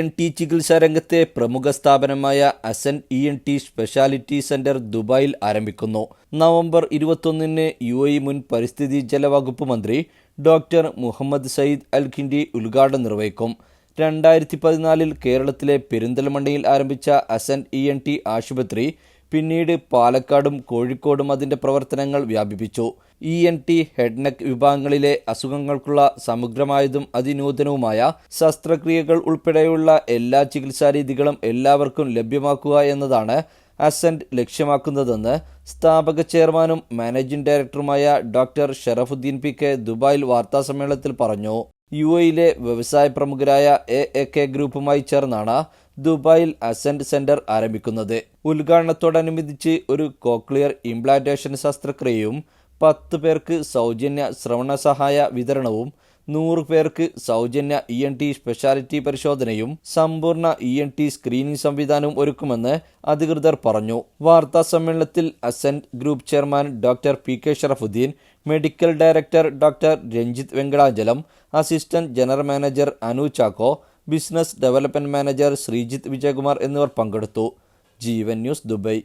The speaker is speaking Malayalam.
എൻ ടി ചികിത്സാ രംഗത്തെ പ്രമുഖ സ്ഥാപനമായ Ascent E N T speciality centre ദുബായിൽ ആരംഭിക്കുന്നു. നവംബർ ഇരുപത്തൊന്നിന് യു എ മുൻ പരിസ്ഥിതി ജലവകുപ്പ് മന്ത്രി doctor Mohammed Saeed Al Kindi ഉദ്ഘാടനം നിർവഹിക്കും. രണ്ടായിരത്തി പതിനാലിൽ കേരളത്തിലെ പെരിന്തൽമണ്ണയിൽ ആരംഭിച്ച അസൻ ഇ എൻ ടി ആശുപത്രി പിന്നീട് പാലക്കാടും കോഴിക്കോടും അതിന്റെ പ്രവർത്തനങ്ങൾ വ്യാപിപ്പിച്ചു. ഇ എൻ ടി ഹെഡ്നെക് വിഭാഗങ്ങളിലെ അസുഖങ്ങൾക്കുള്ള സമഗ്രമായതും അതിനൂതനവുമായ ശസ്ത്രക്രിയകൾ ഉൾപ്പെടെയുള്ള എല്ലാ ചികിത്സാരീതികളും എല്ലാവർക്കും ലഭ്യമാക്കുക എന്നതാണ് അസന്റ് ലക്ഷ്യമാക്കുന്നതെന്ന് സ്ഥാപക ചെയർമാനും മാനേജിംഗ് ഡയറക്ടറുമായ ഡോക്ടർ ഷറഫുദ്ദീൻ പി കെ ദുബായിൽ വാർത്താസമ്മേളനത്തിൽ പറഞ്ഞു. യു എയിലെ വ്യവസായ പ്രമുഖരായ എ എ കെ ഗ്രൂപ്പുമായി ചേർന്നാണ് ദുബായിൽ അസെന്റ് സെന്റർ ആരംഭിക്കുന്നത്. ഉദ്ഘാടനത്തോടനുബന്ധിച്ച് ഒരു കോക്ലിയർ ഇംപ്ലാന്റേഷൻ ശസ്ത്രക്രിയയും പത്ത് പേർക്ക് സൗജന്യ ശ്രവണ സഹായ വിതരണവും നൂറ് പേർക്ക് സൗജന്യ ഇ എൻ ടി സ്പെഷ്യാലിറ്റി പരിശോധനയും സമ്പൂർണ ഇ എൻ ടി സ്ക്രീനിംഗ് സംവിധാനവും ഒരുക്കുമെന്ന് അധികൃതർ പറഞ്ഞു. വാർത്താ സമ്മേളനത്തിൽ Ascent group chairman doctor P. K. Sharafuddin medical director doctor Ranjith Venkatachalam assistant general manager Anu Chacko business development manager Sreejith Vijayakumar എന്നിവർ പങ്കെടുത്തു. Jeevan news Dubai.